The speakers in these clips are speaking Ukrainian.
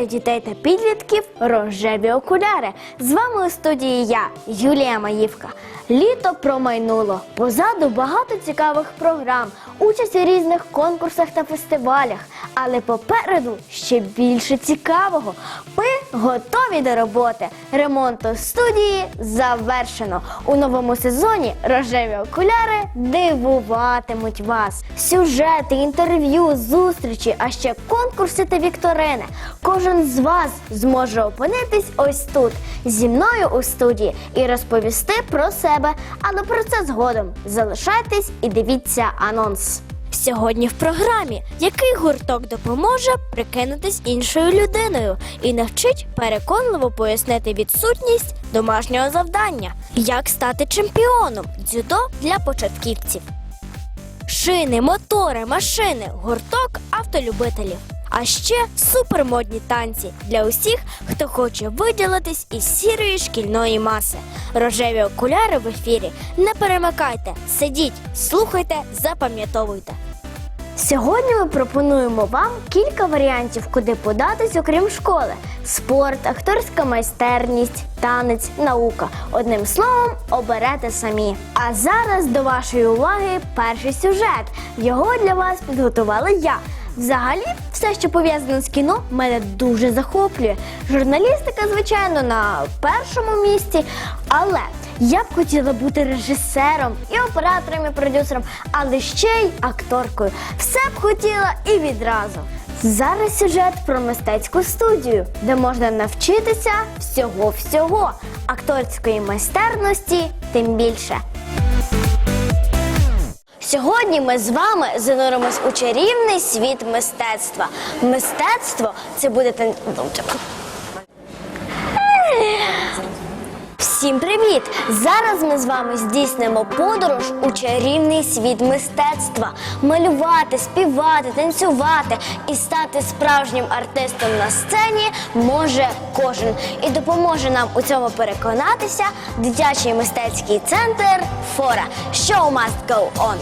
для дітей та підлітків Рожеві окуляри. З вами у студії я, Юлія Маївка. Літо промайнуло. Позаду багато цікавих програм, участь у різних конкурсах та фестивалях. Але попереду ще більше цікавого. Ми готові до роботи. Ремонту студії завершено. У новому сезоні рожеві окуляри дивуватимуть вас. Сюжети, інтерв'ю, зустрічі, а ще конкурси та вікторини. Кожен з вас зможе опинитись ось тут зі мною у студії і розповісти про себе. Але про це згодом. Залишайтесь і дивіться анонс. Сьогодні в програмі який гурток допоможе прикинутись іншою людиною і навчить переконливо пояснити відсутність домашнього завдання, як стати чемпіоном дзюдо для початківців. Шини, мотори, машини, гурток автолюбителів. А ще супермодні танці для усіх, хто хоче виділитись із сірої шкільної маси. Рожеві окуляри в ефірі. Не перемикайте, сидіть, слухайте, запам'ятовуйте. Сьогодні ми пропонуємо вам кілька варіантів, куди податись, окрім школи: спорт, акторська майстерність, танець, наука. Одним словом, оберете самі. А зараз до вашої уваги перший сюжет. Його для вас підготувала я. Взагалі, все, що пов'язане з кіно, мене дуже захоплює. Журналістика, звичайно, на першому місці, але я б хотіла бути режисером і оператором, і продюсером, але ще й акторкою. Все б хотіла і відразу. Зараз сюжет про мистецьку студію, де можна навчитися всього-всього, акторської майстерності тим більше. Сьогодні ми з вами зануримось у чарівний світ мистецтва. Мистецтво це буде тан... Всім привіт! Зараз ми з вами здійснимо подорож у чарівний світ мистецтва. Малювати, співати, танцювати і стати справжнім артистом на сцені може кожен. І допоможе нам у цьому переконатися дитячий мистецький центр Фора. Show must go on.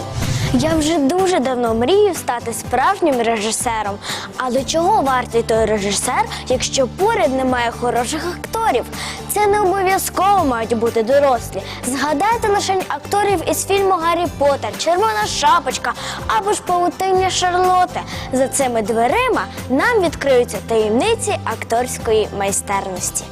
Я вже дуже давно мрію стати справжнім режисером. Але чого вартий той режисер, якщо поряд немає хороших акторів? Це не обов'язково мають бути дорослі. Згадайте лише акторів із фільму Гаррі Поттер, Червона шапочка або ж паутиння Шарлоти. За цими дверима нам відкриються таємниці акторської майстерності.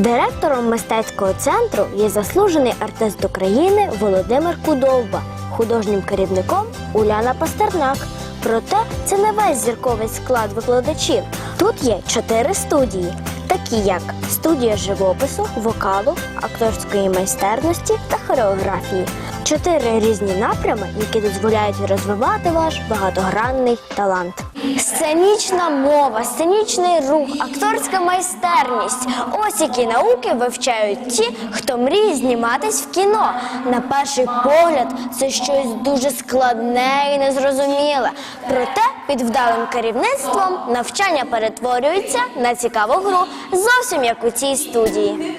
Директором мистецького центру є заслужений артист України Володимир Кудовба, художнім керівником Уляна Пастернак. Проте це не весь зірковий склад викладачів. Тут є чотири студії, такі як студія живопису, вокалу, акторської майстерності та хореографії. Чотири різні напрями, які дозволяють розвивати ваш багатогранний талант. Сценічна мова, сценічний рух, акторська майстерність. Ось які науки вивчають ті, хто мріє зніматись в кіно. На перший погляд, це щось дуже складне і незрозуміле. Проте під вдалим керівництвом навчання перетворюється на цікаву гру, зовсім як у цій студії.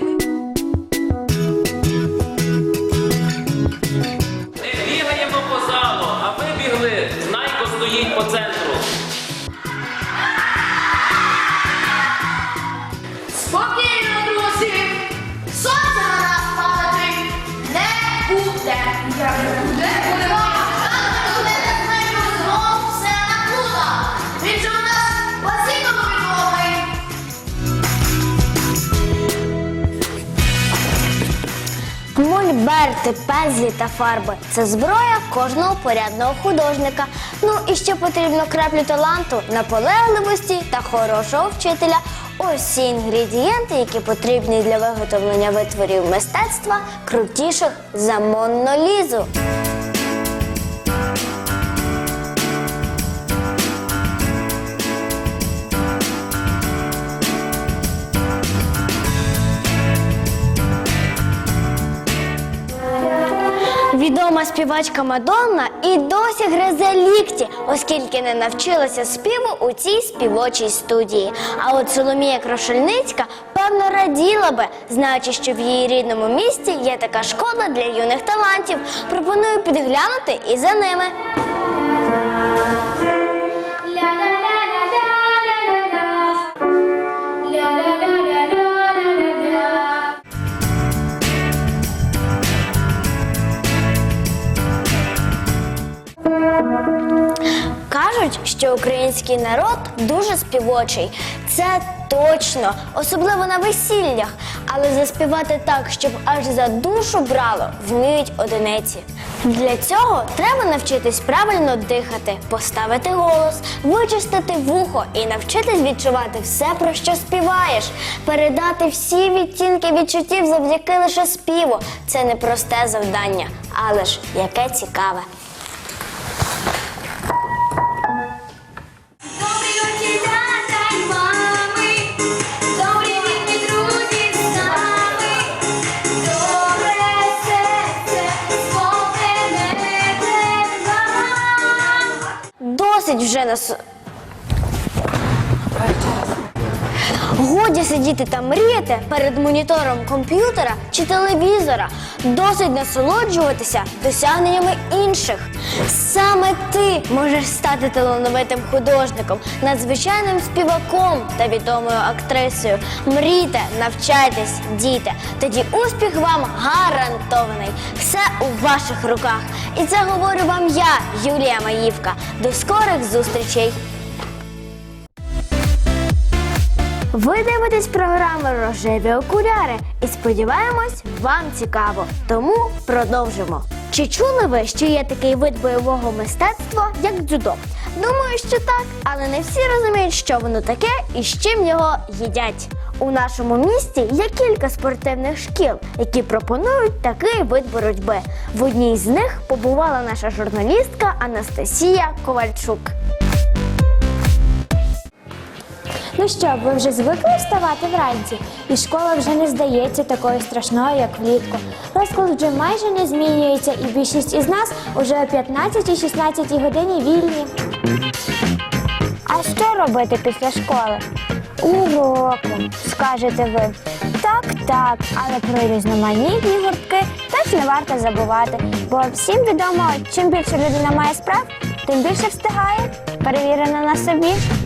Мольберти, пензлі та фарби це зброя кожного порядного художника. Ну і ще потрібно краплю таланту, наполегливості та хорошого вчителя. Ось всі інгредієнти, які потрібні для виготовлення витворів мистецтва, крутіших за Моннолізу. Відома співачка Мадонна і досі гризе лікті, оскільки не навчилася співу у цій співочій студії. А от Соломія Крошельницька певно раділа би, знаючи, що в її рідному місті є така школа для юних талантів. Пропоную підглянути і за ними. Кажуть, що український народ дуже співочий. Це точно, особливо на весіллях. Але заспівати так, щоб аж за душу брало, вміють одиниці. Для цього треба навчитись правильно дихати, поставити голос, вичистити вухо і навчитись відчувати все, про що співаєш, передати всі відтінки відчуттів завдяки лише співу. Це непросте завдання, але ж яке цікаве. Вже нас. Годі сидіти та мріяти перед монітором комп'ютера чи телевізора. Досить насолоджуватися досягненнями інших. Саме ти можеш стати талановитим художником, надзвичайним співаком та відомою актрисою. Мрійте, навчайтесь, діти. Тоді успіх вам гарантований. Все у ваших руках. І це говорю вам я, Юлія Маївка. До скорих зустрічей! Ви дивитесь програму Рожеві окуляри і сподіваємось, вам цікаво. Тому продовжимо. Чи чули ви, що є такий вид бойового мистецтва, як дзюдо? Думаю, що так, але не всі розуміють, що воно таке і з чим його їдять. У нашому місті є кілька спортивних шкіл, які пропонують такий вид боротьби. В одній з них побувала наша журналістка Анастасія Ковальчук. Ну що, ви вже звикли вставати вранці, і школа вже не здається такою страшною, як влітку. Розклад вже майже не змінюється, і більшість із нас уже о 15-16 годині вільні. А що робити після школи? Уроки, скажете ви. Так, так, але про різноманітні гуртки теж не варто забувати, бо всім відомо, чим більше людина має справ, тим більше встигає. Перевірено на собі.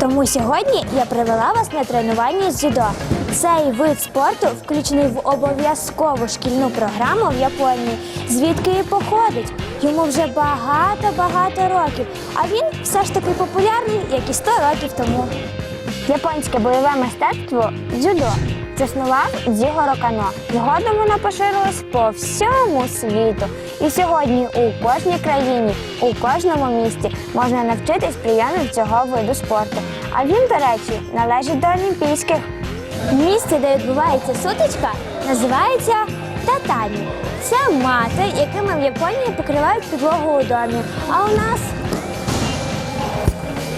Тому сьогодні я привела вас на тренування з дзюдо. Цей вид спорту включений в обов'язкову шкільну програму в Японії, звідки і походить. Йому вже багато-багато років, а він все ж таки популярний, як і 100 років тому. Японське бойове мистецтво дзюдо заснував Дзігоро Кано. Згодом воно поширилось по всьому світу. І сьогодні у кожній країні, у кожному місті можна навчитись прийомів цього виду спорту. А він, до речі, належить до олімпійських. Місце, де відбувається сутичка, називається татамі. Це мати, якими в Японії покривають підлогу у домі. А у нас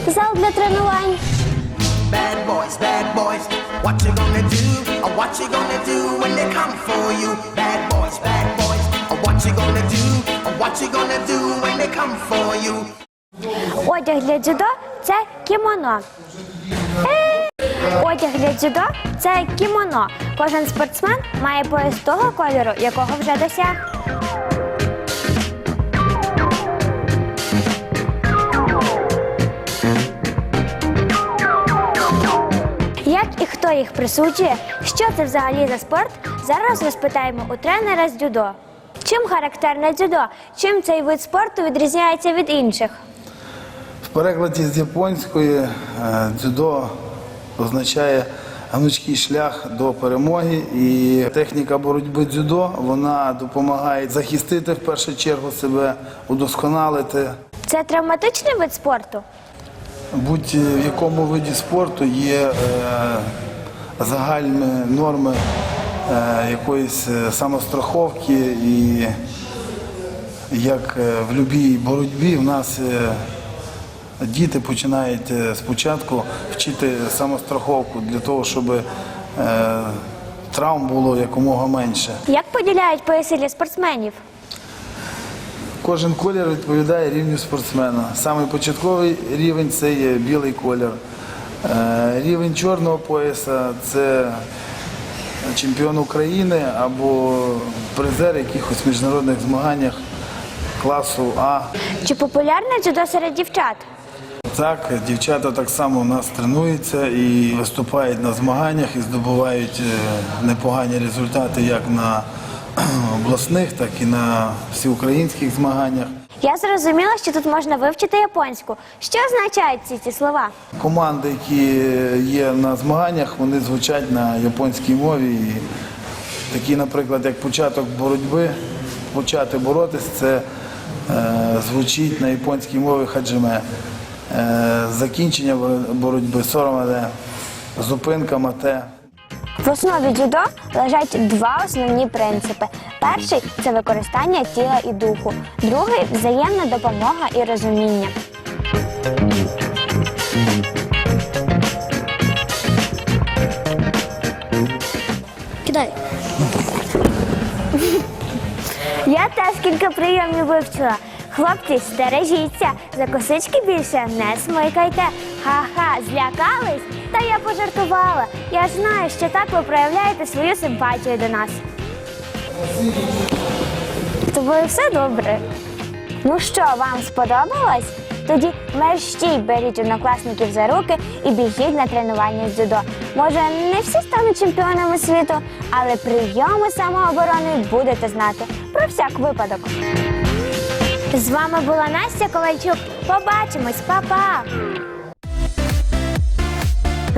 зал для тренувань. Bad boys, bad boys, what you gonna do? Or what you gonna do when they come for you? Bad boys, bad boys, or what you gonna do? Or what you gonna do when they come for you? Одяг для дзюдо це кімоно. Е! Одяг для дзюдо це кімоно. Кожен спортсмен має пояс того кольору, якого вже досяг. Хто їх присуджує, що це взагалі за спорт, зараз розпитаємо у тренера з дзюдо. Чим характерне дзюдо? Чим цей вид спорту відрізняється від інших? В перекладі з японської е, дзюдо означає гнучкий шлях до перемоги, і техніка боротьби дзюдо вона допомагає захистити в першу чергу себе, удосконалити. Це травматичний вид спорту. Будь-в якому виді спорту є е, загальні норми е, якоїсь е, самостраховки, і як е, в будь-якій боротьбі в нас діти починають спочатку вчити самостраховку для того, щоб травм було якомога менше. Як поділяють пояси для спортсменів? Кожен колір відповідає рівню спортсмена. Самий початковий рівень це є білий колір. Е, Рівень чорного пояса це чемпіон України або призер якихось міжнародних змаганнях класу А. Чи популярне дзюдо серед дівчат? Так, дівчата так само у нас тренуються і виступають на змаганнях і здобувають е, непогані результати як на обласних, так і на всеукраїнських змаганнях. Я зрозуміла, що тут можна вивчити японську. Що означають ці ці слова? Команди, які є на змаганнях, вони звучать на японській мові. І такі, наприклад, як початок боротьби, почати боротись, це е, звучить на японській мові хаджиме. Е, закінчення боротьби соромаде, зупинка мате. В основі дзюдо лежать два основні принципи. Перший це використання тіла і духу, другий взаємна допомога і розуміння. Кидай. Я теж кілька прийомів вивчила. Хлопці, стережіться, за косички більше не смикайте. Ха-ха, злякались? Та я пожартувала. Я ж знаю, що так ви проявляєте свою симпатію до нас. Тобою все добре. Ну що, вам сподобалось? Тоді мерщій беріть однокласників за руки і біжіть на тренування з дзюдо. Може, не всі стануть чемпіонами світу, але прийоми самооборони будете знати про всяк випадок. З вами була Настя Ковальчук. Побачимось, па-па!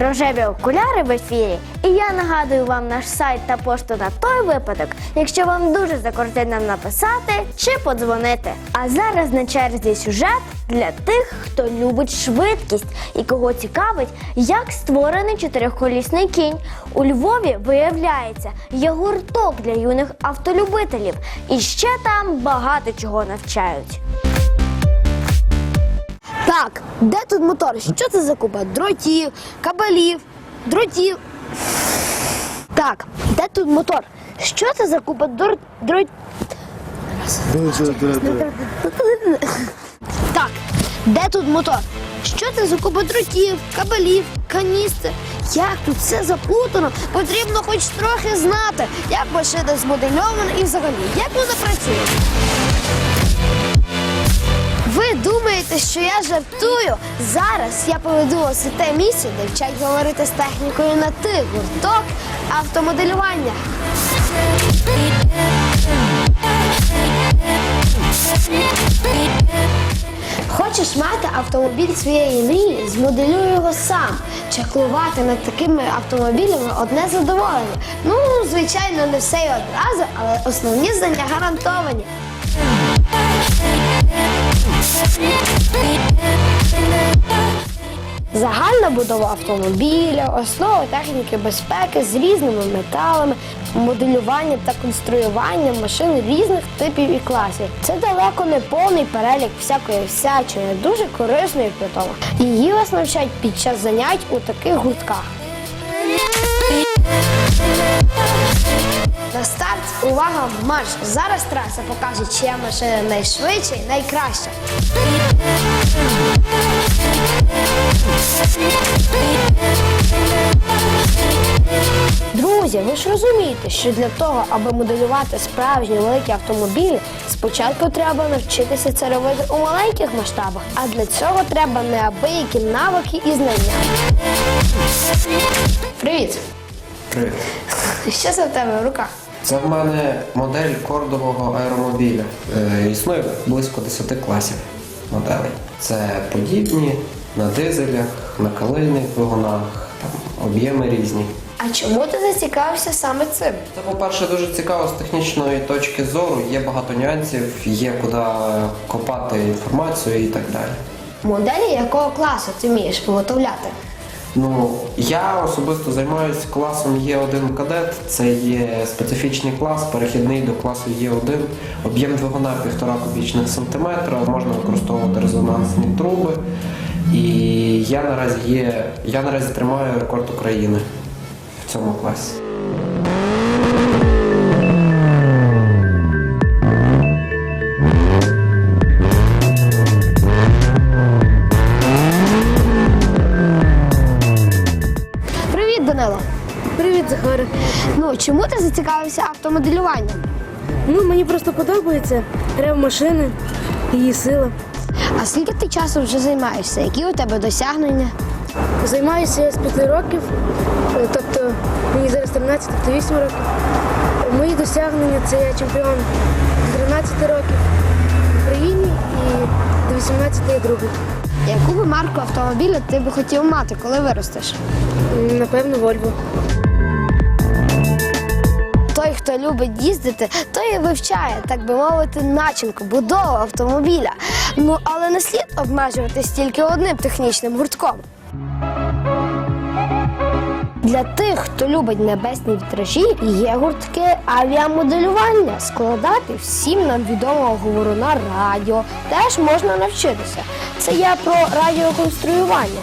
Рожеві окуляри в ефірі. І я нагадую вам наш сайт та пошту на той випадок, якщо вам дуже закортить нам написати чи подзвонити. А зараз на черзі сюжет для тих, хто любить швидкість і кого цікавить, як створений чотирьохколісний кінь. У Львові виявляється, є гурток для юних автолюбителів. І ще там багато чого навчають. Так, де тут мотор? Що це за купа? Дротів, кабелів, дротів. Так, де тут мотор? Що це за купа дор... дрот... Так, де тут мотор? Що це за купа дротів, кабелів, каністр? Як тут все заплутано? Потрібно хоч трохи знати, як машина змодельована і взагалі, як вона працює. Ви що я жартую? Зараз я поведу вас у те місце, де вчать говорити з технікою на ти гурток автомоделювання. Хочеш мати автомобіль своєї мрії, змоделюй його сам. Чаклувати над такими автомобілями одне задоволення. Ну, звичайно, не все і одразу, але основні знання гарантовані. Загальна будова автомобіля, основа техніки безпеки з різними металами, моделювання та конструювання машин різних типів і класів. Це далеко не повний перелік всякої всячини, дуже корисної при. Її вас навчають під час занять у таких гуртках. На старт, увага, марш! Зараз траса покаже, чия машина найшвидша і найкраща. Друзі, ви ж розумієте, що для того, аби моделювати справжні великі автомобілі, спочатку треба навчитися це робити у маленьких масштабах, а для цього треба неабиякі навики і знання. Привіт! Привіт. Що це в тебе в руках? Це в мене модель кордового аеромобіля. Е, існує близько 10 класів моделей. Це подібні на дизелях, на калильних двигунах, там об'єми різні. А чому ти зацікавився саме цим? Це, по-перше, дуже цікаво з технічної точки зору. Є багато нюансів, є куди копати інформацію і так далі. Моделі якого класу ти вмієш виготовляти? Ну, я особисто займаюся класом Є1 кадет. Це є специфічний клас, перехідний до класу Є1. Об'єм двигуна 1,5 кубічних сантиметра, можна використовувати резонансні труби. І я наразі є, я наразі тримаю рекорд України в цьому класі. Чому ти зацікавився автомоделюванням? Ну, мені просто подобається рев машини, її сила. А скільки ти часу вже займаєшся? Які у тебе досягнення? Займаюся я з 5 років, е, тобто мені зараз 13, тобто 8 років. Мої досягнення це я чемпіон з 13 років в Україні і до 18 я другий. Яку би марку автомобіля ти би хотів мати, коли виростеш? Напевно, Вольво. Той, хто любить їздити, той і вивчає, так би мовити, начинку, будову автомобіля. Ну але не слід обмежуватись тільки одним технічним гуртком. Для тих, хто любить небесні вітражі, є гуртки авіамоделювання. Складати всім нам відомого говору на радіо теж можна навчитися. Це я про радіоконструювання.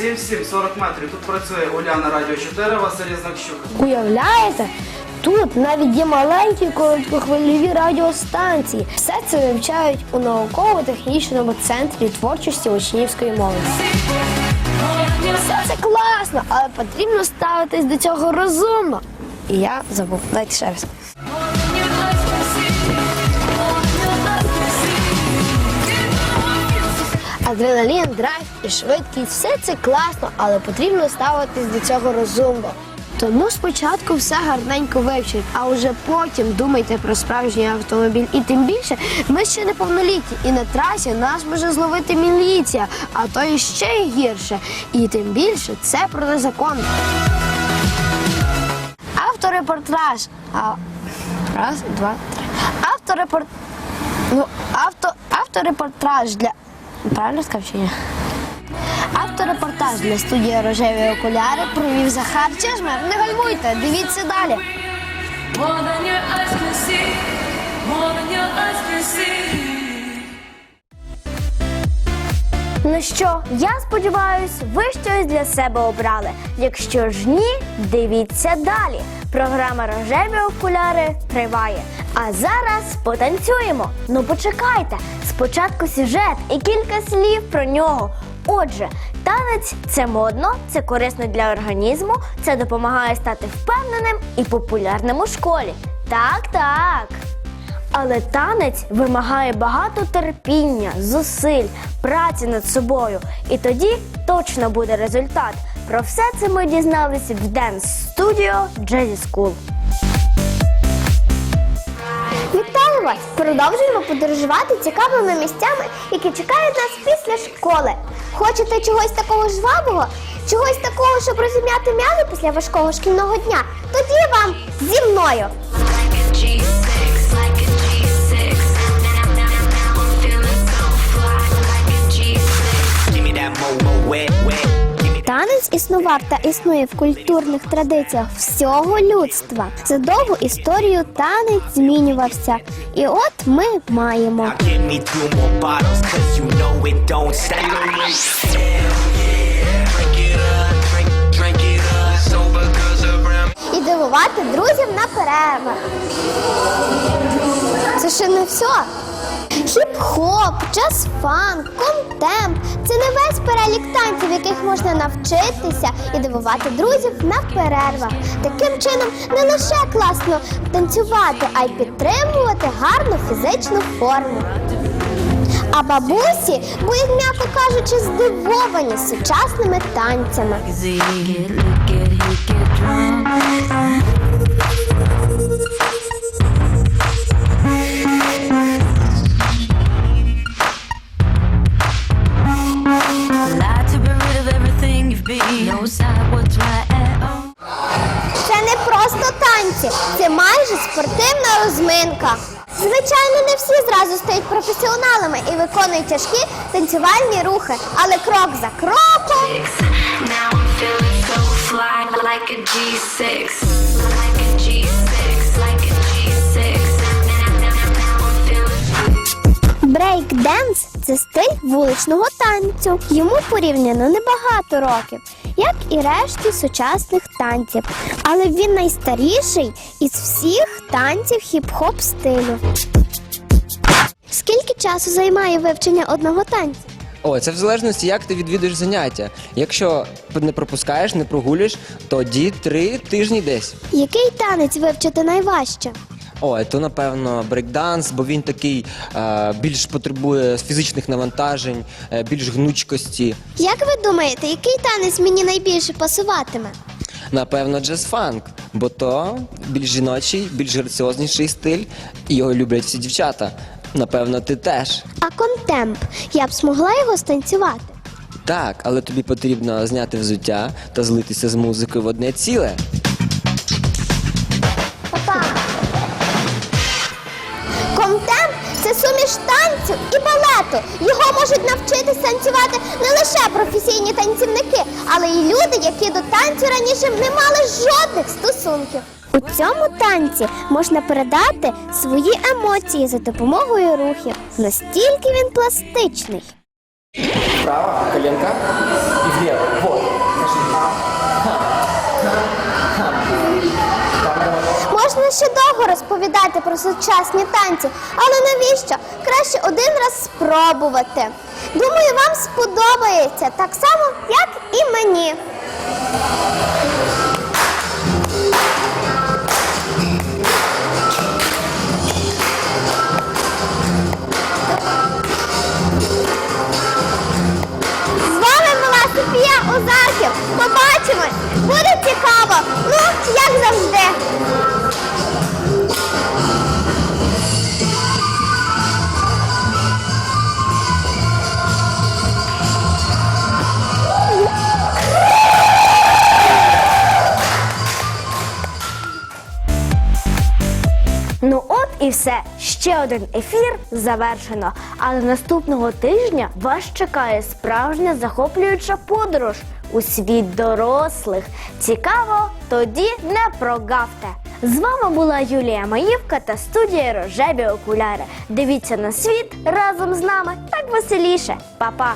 7-7, 40 метрів. Тут працює Уляна Радіо 4, Василь Знакщук. Уявляєте? Тут навіть є маленькі короткохвильові радіостанції. Все це вивчають у науково-технічному центрі творчості учнівської молоді. Все це класно, але потрібно ставитись до цього розумно. І я забув. Дайте ще раз. Адреналін, драйв і швидкість все це класно, але потрібно ставитись до цього розумно. Тому спочатку все гарненько вивчіть, а вже потім думайте про справжній автомобіль. І тим більше ми ще не повнолітні, і на трасі нас може зловити міліція, а то і ще й гірше. І тим більше це протизаконно. Авторепортраж. А, раз, два, три. Авторепорт... Ну, авто... авторепортраж для. Правильно сказав чи ні? Авторепортаж для студії Рожеві окуляри провів Захар Чешмер. Не гальмуйте, дивіться далі. Ну що, я сподіваюсь, ви щось для себе обрали. Якщо ж ні, дивіться далі. Програма Рожеві окуляри триває. А зараз потанцюємо. Ну почекайте. Спочатку сюжет і кілька слів про нього. Отже, танець це модно, це корисно для організму, це допомагає стати впевненим і популярним у школі. Так, так. Але танець вимагає багато терпіння, зусиль, праці над собою. І тоді точно буде результат. Про все це ми дізналися в Dance Studio Jazzy School. Вітаю вас! Продовжуємо подорожувати цікавими місцями, які чекають нас після школи. Хочете чогось такого жвавого? Чогось такого, щоб розім'яти м'язи після важкого шкільного дня? Тоді вам зі мною! Like a G6, like a G6. Now, now, now, now I'm feeling so fly. Like a G6. Give me that mo mo wet wet. Танець існував та існує в культурних традиціях всього людства. За довгу історію танець змінювався. І от ми маємо. І дивувати друзів на перервах. Це ще не все. Хіп-хоп, джаз-фанк, контемп це не весь перелік танців, яких можна навчитися і дивувати друзів на перервах. Таким чином не лише класно танцювати, а й підтримувати гарну фізичну форму. А бабусі будуть, м'яко кажучи, здивовані сучасними танцями. Це не просто танці, це майже спортивна розминка. Звичайно, не всі зразу стають професіоналами і виконують тяжкі танцювальні рухи, але крок за кроком брейк-денс це стиль вуличного танцю. Йому порівняно небагато років, як і решті сучасних танців. Але він найстаріший із всіх танців хіп-хоп стилю. Скільки часу займає вивчення одного танцю? О, це в залежності, як ти відвідуєш заняття. Якщо не пропускаєш, не прогулюєш, тоді три тижні десь. Який танець вивчити найважче? О, то напевно брейкданс, бо він такий е, більш потребує фізичних навантажень, е, більш гнучкості. Як ви думаєте, який танець мені найбільше пасуватиме? Напевно, джаз-фанк, бо то більш жіночий, більш граціозніший стиль, і його люблять всі дівчата. Напевно, ти теж. А контемп я б змогла його станцювати. Так, але тобі потрібно зняти взуття та злитися з музикою в одне ціле. Це суміш танцю і балету. Його можуть навчитись танцювати не лише професійні танцівники, але й люди, які до танцю раніше не мали жодних стосунків. У цьому танці можна передати свої емоції за допомогою рухів. Настільки він пластичний. Вправо, коленка і вліво. Можна ще довго розповідати про сучасні танці, але навіщо? Краще один раз спробувати. Думаю, вам сподобається так само, як і мені. Ще один ефір завершено. Але наступного тижня вас чекає справжня захоплююча подорож у світ дорослих. Цікаво, тоді не прогавте. З вами була Юлія Маївка та студія Рожеві окуляри. Дивіться на світ разом з нами так веселіше. Па-па!